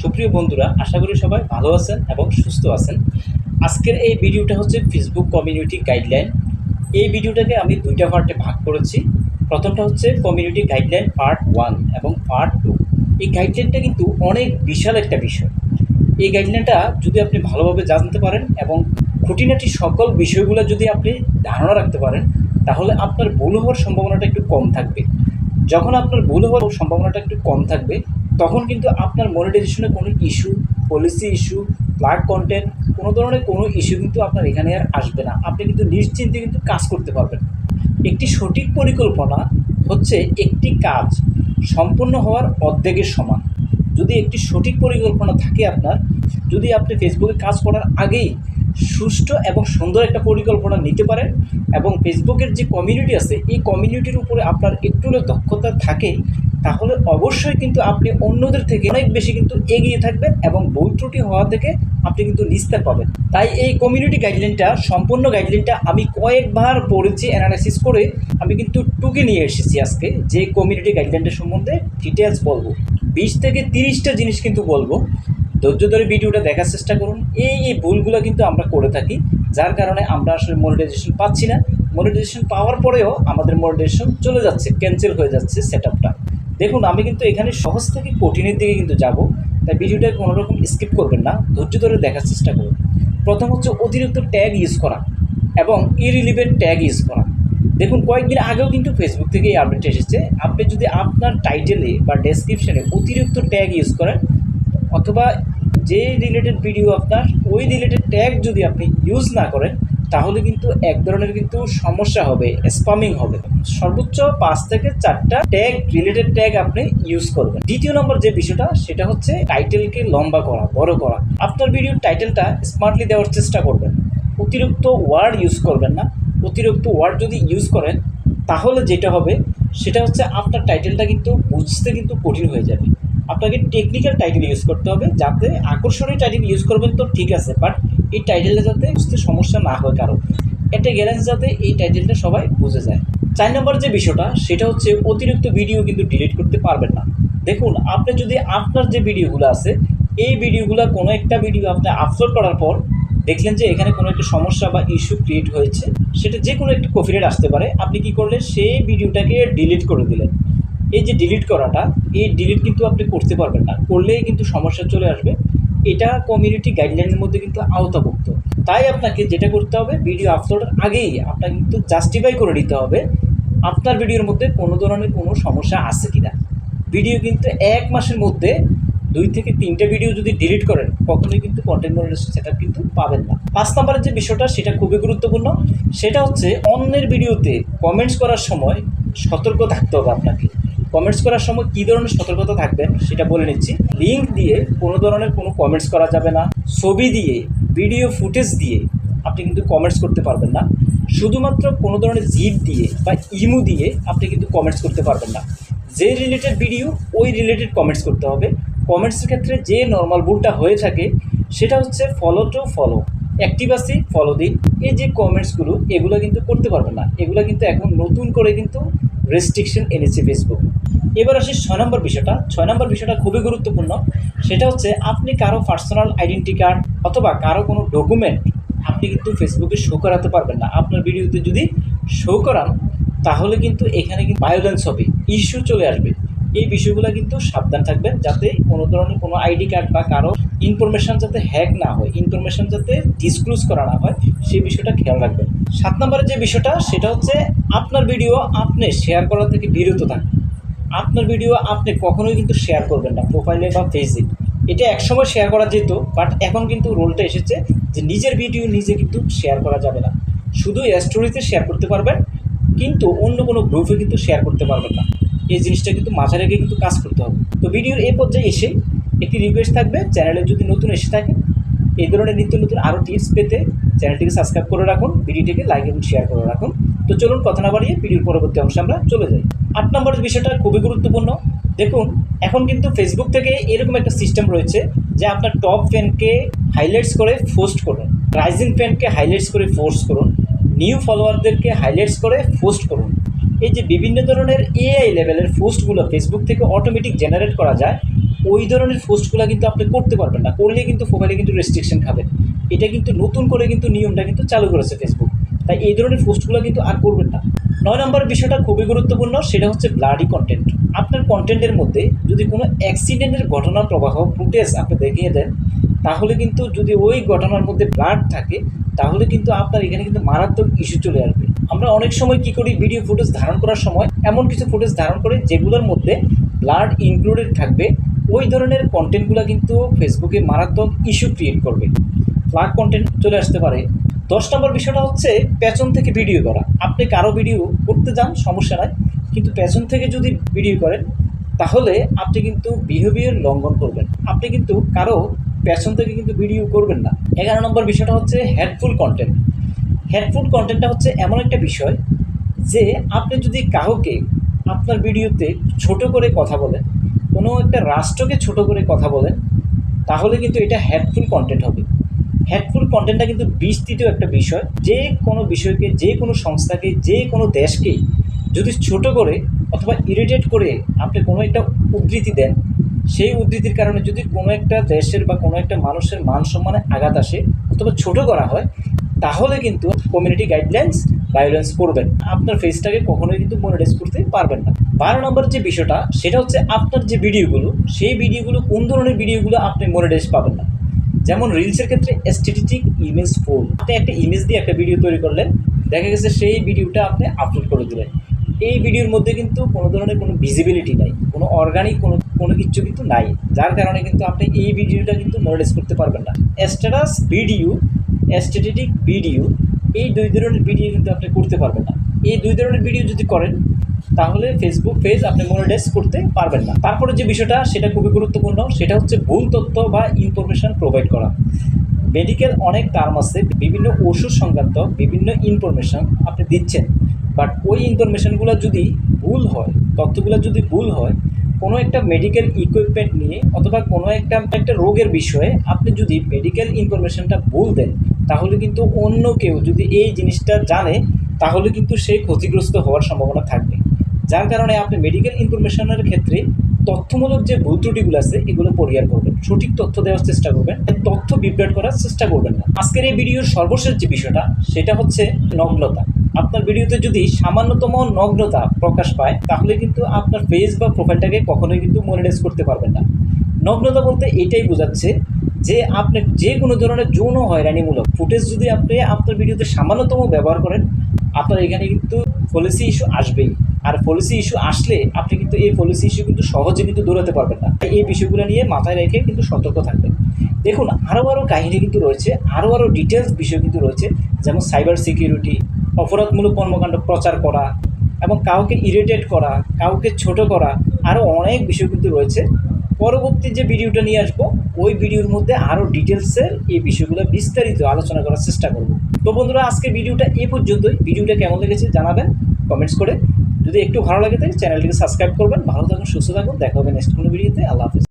সুপ্রিয় বন্ধুরা, আশা করি সবাই ভালো আছেন এবং সুস্থ আছেন। আজকের এই ভিডিওটা হচ্ছে ফেসবুক কমিউনিটি গাইডলাইন এই ভিডিওটাকে আমি দুইটা পার্টে ভাগ করেছি। প্রথমটা হচ্ছে কমিউনিটি গাইডলাইন পার্ট ওয়ান এবং পার্ট টু এই গাইডলাইনটা কিন্তু অনেক বিশাল একটা বিষয়। এই গাইডলাইনটা যদি আপনি ভালোভাবে জানতে পারেন এবং খুঁটিনাটি সকল বিষয়গুলো যদি আপনি ধারণা রাখতে পারেন, তাহলে আপনার ভুল হওয়ার সম্ভাবনাটা একটু কম থাকবে। যখন আপনার ভুল হওয়ার সম্ভাবনাটা একটু কম থাকবে তখন কিন্তু আপনার মনিটাইজেশনে কোনো issue policy issue flag content কোনো ধরনের কোনো ইস্যু কিন্তু আপনার এখানে আর আসবে না। আপনি কিন্তু নিশ্চিন্তে কিন্তু কাজ করতে পারবেন। একটি সঠিক পরিকল্পনা হচ্ছে একটি কাজ সম্পূর্ণ হওয়ার অর্ধেকের সমান। যদি একটি সঠিক পরিকল্পনা থাকে আপনার, যদি আপনি ফেসবুকে কাজ করার আগেই সুষ্ঠু এবং সুন্দর একটা পরিকল্পনা নিতে পারেন এবং ফেসবুকের যে কমিউনিটি আছে, এই কমিউনিটির উপরে আপনার একটু দক্ষতা থাকে তাহলে অবশ্যই কিন্তু আপনি অন্যদের থেকে অনেক বেশি কিন্তু এগিয়ে থাকবেন এবং ভুল ত্রুটি হওয়া থেকে আপনি কিন্তু নিস্তার পাবেন। তাই এই কমিউনিটি গাইডলাইনটা সম্পূর্ণ গাইডলাইনটা আমি কয়েকবার পড়েছি অ্যানালাইসিস করে আমি কিন্তু টুকে নিয়ে এসেছি আজকে। যে কমিউনিটি গাইডলাইনটা সম্বন্ধে ডিটেলস বলব। বিশ থেকে তিরিশটা জিনিস কিন্তু বলব। ধৈর্য ধরে ভিডিওটা দেখার চেষ্টা করুন। এই এই ভুলগুলো কিন্তু আমরা করে থাকি, যার কারণে আমরা আসলে মনিটাইজেশন পাচ্ছি না। মনিটাইজেশন পাওয়ার পরেও আমাদের মনিটাইজেশন চলে যাচ্ছে ক্যান্সেল হয়ে যাচ্ছে সেট দেখুন, আমি কিন্তু এখানে সহজ থেকে কঠিনের দিকে কিন্তু যাব, তাই ভিডিওটা কোনো রকম স্কিপ করবেন না, ধৈর্য ধরে দেখার চেষ্টা করুন। প্রথম হচ্ছে অতিরিক্ত ট্যাগ ইউজ করা এবং ইরিলিভেন্ট ট্যাগ ইউজ করা। দেখুন, কয়েকদিন আগেও কিন্তু ফেসবুক থেকে এই আপডেট এসেছে। আপনি যদি আপনার টাইটেলে বা ডেসক্রিপশনে অতিরিক্ত ট্যাগ ইউজ করেন, অথবা যে রিলেটেড ভিডিও আপনার, ওই রিলেটেড ট্যাগ যদি আপনি ইউজ না করেন তাহলে কিন্তু এক ধরনের কিন্তু সমস্যা হবে স্পামিং হবে। সর্বোচ্চ পাঁচ থেকে চারটা ট্যাগ রিলেটেড ট্যাগ আপনি ইউজ করবেন। দ্বিতীয় নম্বর যে বিষয়টা, সেটা হচ্ছে টাইটেলকে লম্বা করা, বড় করা। আপনার ভিডিওর টাইটেলটা স্মার্টলি দেওয়ার চেষ্টা করবেন। অতিরিক্ত ওয়ার্ড ইউজ করবেন না। অতিরিক্ত ওয়ার্ড যদি ইউজ করেন, তাহলে যেটা হবে, সেটা হচ্ছে আপনার টাইটেলটা কিন্তু বুঝতে কিন্তু কঠিন হয়ে যাবে। আপনাকে টেকনিক্যাল টাইটেল ইউজ করতে হবে যাতে আকর্ষণীয় টাইটেল ইউজ করবেন তো ঠিক আছে বাট এই টাইটেলটা যাতে বুঝতে সমস্যা না হয় কারও। একটা গ্যারেন্স যাতে এই টাইটেলটা সবাই বুঝে যায়। চার নম্বর যে বিষয়টা, সেটা হচ্ছে অতিরিক্ত ভিডিও কিন্তু ডিলিট করতে পারবেন না। দেখুন, আপনি যদি আপনার যে ভিডিওগুলো আছে, এই ভিডিওগুলো কোনো একটা ভিডিও আপনি আপলোড করার পর দেখলেন যে এখানে কোনো একটা সমস্যা বা ইস্যু ক্রিয়েট হয়েছে, সেটা যে কোনো একটা কপিরাইট আসতে পারে, আপনি কি করলেন, সেই ভিডিওটাকে ডিলিট করে দিলেন। এই যে ডিলিট করাটা, এই ডিলিট কিন্তু আপনি করতে পারবেন না। করলেই কিন্তু সমস্যা চলে আসবে। এটা কমিউনিটি গাইডলাইনের মধ্যে কিন্তু আওতাভুক্ত। তাই আপনাকে যেটা করতে হবে ভিডিও আপলোডের আগেই আপনাকে কিন্তু জাস্টিফাই করে নিতে হবে, আপনার ভিডিওর মধ্যে কোনো ধরনের কোনো সমস্যা আছে কিনা। ভিডিও কিন্তু এক মাসের মধ্যে দুই থেকে তিনটে ভিডিও যদি ডিলিট করেন, কখনোই কিন্তু কন্টেন্ট মনিটাইজেশন সেটা কিন্তু পাবেন না। পাঁচ নম্বরের যে বিষয়টা, সেটা খুবই গুরুত্বপূর্ণ। সেটা হচ্ছে, অন্যের ভিডিওতে কমেন্টস করার সময় সতর্ক থাকতে হবে আপনাকে। কমেন্টস করার সময় কী ধরনের সতর্কতা থাকবেন সেটা বলে নিচ্ছি। লিঙ্ক দিয়ে কোনো ধরনের কোনো কমেন্টস করা যাবে না। ছবি দিয়ে ভিডিও ফুটেজ দিয়ে আপনি কিন্তু কমেন্টস করতে পারবেন না। শুধুমাত্র কোনো ধরনের জিপ দিয়ে বা ইমু দিয়ে আপনি কিন্তু কমেন্টস করতে পারবেন না। যে রিলেটেড ভিডিও ওই রিলেটেড কমেন্টস করতে হবে। কমেন্টসের ক্ষেত্রে যে নর্মাল ভুলটা হয়ে থাকে, সেটা হচ্ছে ফলো টু ফলো অ্যাক্টিভ আছি ফলো দিন এই যে কমেন্টসগুলো এগুলো কিন্তু করতে পারবেন না। এগুলো কিন্তু এখন নতুন করে কিন্তু রেস্ট্রিকশন এনেছে ফেসবুক এবার আসি ছয় নম্বর বিষয়টা। ছয় নম্বর বিষয়টা খুবই গুরুত্বপূর্ণ। সেটা হচ্ছে আপনি কারও পার্সোনাল আইডেন্টি কার্ড অথবা কারও কোনো ডকুমেন্ট আপনি কিন্তু ফেসবুকে শো করাতে পারবেন না। আপনার ভিডিওতে যদি শো করান, তাহলে কিন্তু এখানে কিন্তু ভায়োলেন্স হবে ইস্যু চলে আসবে। এই বিষয়গুলো কিন্তু সাবধান থাকবেন যাতে কোনো ধরনের কোনো আইডি কার্ড বা কারও ইনফরমেশান যাতে হ্যাক না হয় ইনফরমেশান যাতে ডিসক্লোজ করা না হয়, সেই বিষয়টা খেয়াল রাখবেন। সাত নম্বরের যে বিষয়টা, সেটা হচ্ছে আপনার ভিডিও আপনি শেয়ার করা থেকে বিরত থাকবেন। আপনার ভিডিও আপনি কখনোই কিন্তু শেয়ার করবেন না প্রোফাইলে বা ফেসে এটা একসময় শেয়ার করা যেত বাট এখন কিন্তু রোলটা এসেছে যে নিজের ভিডিও নিজে কিন্তু শেয়ার করা যাবে না। শুধু স্টোরিতে শেয়ার করতে পারবেন, কিন্তু অন্য কোনো গ্রুপে কিন্তু শেয়ার করতে পারবেন না। এই জিনিসটা কিন্তু মাথায় রেখে কিন্তু কাজ করতে হবে। তো ভিডিওর এই পর্যায়ে এসে একটি রিকোয়েস্ট থাকবে চ্যানেলে যদি নতুন এসে থাকে, এই ধরনের নিত্য নতুন আরও টিপস পেতে চ্যানেলটিকে সাবস্ক্রাইব করে রাখুন, ভিডিওটিকে লাইক এবং শেয়ার করে রাখুন। তো চলুন কথা না বাড়িয়ে ভিডিওর পরবর্তী অংশে আমরা চলে যাই। আট নম্বরের বিষয়টা খুবই গুরুত্বপূর্ণ। দেখুন, এখন কিন্তু ফেসবুক থেকে এরকম একটা সিস্টেম রয়েছে যে আপনার টপ ফ্যানকে হাইলাইটস করে পোস্ট করুন রাইজিং ফ্যানকে হাইলাইটস করে পোস্ট করুন নিউ ফলোয়ারদেরকে হাইলাইটস করে পোস্ট করুন। এই যে বিভিন্ন ধরনের এআই লেভেলের পোস্টগুলো ফেসবুক থেকে অটোমেটিক জেনারেট করা যায়, ওই ধরনের পোস্টগুলো কিন্তু আপনি করতে পারবেন না। করলে কিন্তু প্রোফাইলে কিন্তু রেস্ট্রিকশন খাবেন এটা কিন্তু নতুন করে কিন্তু নিয়মটা কিন্তু চালু করেছে ফেসবুক তাই এই ধরনের পোস্টগুলো কিন্তু আর করবেন না। নয় নম্বর বিষয়টা খুবই গুরুত্বপূর্ণ, সেটা হচ্ছে ব্লাডি কন্টেন্ট আপনার কন্টেন্টের মধ্যে যদি কোনো অ্যাক্সিডেন্টের ঘটনার প্রবাহ ফুটেজ আপনি দেখিয়ে দেন, তাহলে কিন্তু যদি ওই ঘটনার মধ্যে ব্লাড থাকে, তাহলে কিন্তু আপনার এখানে কিন্তু মারাত্মক ইস্যু চলে আসবে। আমরা অনেক সময় কি করি ভিডিও ফুটেজ ধারণ করার সময় এমন কিছু ফুটেজ ধারণ করে, যেগুলোর মধ্যে ব্লাড ইনক্লুডেড থাকবে। ওই ধরনের কন্টেন্টগুলো কিন্তু ফেসবুকে মারাত্মক ইস্যু ক্রিয়েট করবে। ফ্লাগ কন্টেন্ট চলে আসতে পারে। দশ নম্বর বিষয়টা হচ্ছে পেছন থেকে ভিডিও করা। আপনি কারও ভিডিও করতে যান, সমস্যা নাই। কিন্তু পেছন থেকে যদি ভিডিও করেন, তাহলে আপনি কিন্তু বিহেভিয়ার লঙ্ঘন করবেন। আপনি কিন্তু কারও পেছন থেকে কিন্তু ভিডিও করবেন না। এগারো নম্বর বিষয়টা হচ্ছে হেডফুল কন্টেন্ট হেডফুল কন্টেন্টটা হচ্ছে এমন একটা বিষয় যে আপনি যদি কাউকে আপনার ভিডিওতে ছোট করে কথা বলেন, কোনো একটা রাষ্ট্রকে ছোট করে কথা বলেন, তাহলে কিন্তু এটা হেডফুল কন্টেন্ট হবে। হেডফুল কন্টেন্টটা কিন্তু বিস্তৃত একটা বিষয়। যে কোনো বিষয়কে, যে কোনো সংস্থাকে, যে কোনো দেশকে যদি ছোট করে অথবা ইরিটেট করে আপনি কোনো একটা উদ্ধৃতি দেন, সেই উদ্ধৃতির কারণে যদি কোনো একটা দেশের বা কোনো একটা মানুষের মান সম্মানে আঘাত আসে অথবা ছোট করা হয়, তাহলে কিন্তু কমিউনিটি গাইডলাইন্স ভায়োলেন্স করবেন আপনার ফেসটাকে কখনোই কিন্তু মনিটাইজ করতে পারবেন না। বারো নম্বর যে বিষয়টা, সেটা হচ্ছে আপনার যে ভিডিওগুলো সেই ভিডিওগুলো কোন ধরনের ভিডিওগুলো আপনি মনিটাইজ পাবেন না? যেমন রিলসের ক্ষেত্রে এস্থেটিক ইমেজ ফুল আপনি একটা ইমেজ দিয়ে একটা ভিডিও তৈরি করলেন, দেখা গেছে সেই ভিডিওটা আপনি আপলোড করে দিলেন। এই ভিডিওর মধ্যে কিন্তু কোনো ধরনের কোনো ভিজিবিলিটি নাই, কোনো অর্গানিক কোনো কোনো কিছু কিন্তু নাই। যার কারণে কিন্তু আপনি এই ভিডিওটা কিন্তু মনিটাইজ করতে পারবেন না। স্ট্যাটাস ভিডিও এস্থেটিক ভিডিও এই দুই ধরনের ভিডিও কিন্তু আপনি করতে পারবেন না। এই দুই ধরনের ভিডিও যদি করেন, তাহলে ফেসবুক পেজ আপনি মনিটাইজ করতে পারবেন না। তারপরে যে বিষয়টা, সেটা খুবই গুরুত্বপূর্ণ, সেটা হচ্ছে ভুল তথ্য বা ইনফরমেশন প্রোভাইড করা। মেডিকেল অনেক টার্ম আছে, বিভিন্ন ওষুধ সংক্রান্ত বিভিন্ন ইনফরমেশন আপনি দিচ্ছেন। বাট ওই ইনফরমেশনগুলো যদি ভুল হয়, তথ্যগুলো যদি ভুল হয়, কোনো একটা মেডিকেল ইকুইপমেন্ট নিয়ে অথবা কোনো একটা একটা রোগের বিষয়ে আপনি যদি মেডিকেল ইনফরমেশনটা ভুল দেন, তাহলে কিন্তু অন্য কেউ যদি এই জিনিসটা জানে তাহলে কিন্তু সে ক্ষতিগ্রস্ত হওয়ার সম্ভাবনা থাকবে। যার কারণে আপনি মেডিকেল ইনফরমেশনের ক্ষেত্রে তথ্যমূলক যে ভুল ত্রুটিগুলো আছে, এগুলো পরিহার করবেন। সঠিক তথ্য দেওয়ার চেষ্টা করবেন। তথ্য বিভ্রাট করার চেষ্টা করবেন না। আজকের এই ভিডিওর সর্বশেষ যে বিষয়টা, সেটা হচ্ছে নগ্নতা। আপনার ভিডিওতে যদি সামান্যতম নগ্নতা প্রকাশ পায়, তাহলে কিন্তু আপনার ফেস বা প্রোফাইলটাকে কখনোই কিন্তু মনিটাইজ করতে পারবেন না। নগ্নতা বলতে এটাই বোঝাচ্ছে যে আপনি যে কোনো ধরনের যৌন হয়রানিমূলক ফুটেজ যদি আপনি আপনার ভিডিওতে সামান্যতম ব্যবহার করেন আপনার এখানে কিন্তু পলিসি ইস্যু আসবেই। আর পলিসি ইস্যু আসলে আপনি কিন্তু এই পলিসি ইস্যু কিন্তু সহজে কিন্তু দৌড়াতে পারবেন না। এই বিষয়গুলো নিয়ে মাথায় রেখে কিন্তু সতর্ক থাকবেন। দেখুন, আরও আরও কাহিনী কিন্তু রয়েছে, আরও আরও ডিটেলস বিষয় কিন্তু রয়েছে, যেমন সাইবার সিকিউরিটি অপরাধমূলক কর্মকাণ্ড প্রচার করা এবং কাউকে ইরিটেট করা, কাউকে ছোট করা, আরও অনেক বিষয় কিন্তু রয়েছে। পরবর্তী যে ভিডিওটা নিয়ে আসব, ওই ভিডিওর মধ্যে আরও ডিটেলসের এই বিষয়গুলো বিস্তারিত আলোচনা করার চেষ্টা করব। তো বন্ধুরা আজকে ভিডিওটা এ পর্যন্তই। ভিডিওটা কেমন লেগেছে জানাবেন কমেন্টস করে। যদি একটু ভালো লাগে তাহলে চ্যানেলটিকে সাবস্ক্রাইব করবেন। ভালো থাকুন, সুস্থ থাকুন। দেখা হবে নেক্সট কোনো ভিডিওতে। আল্লাহ হাফিজ।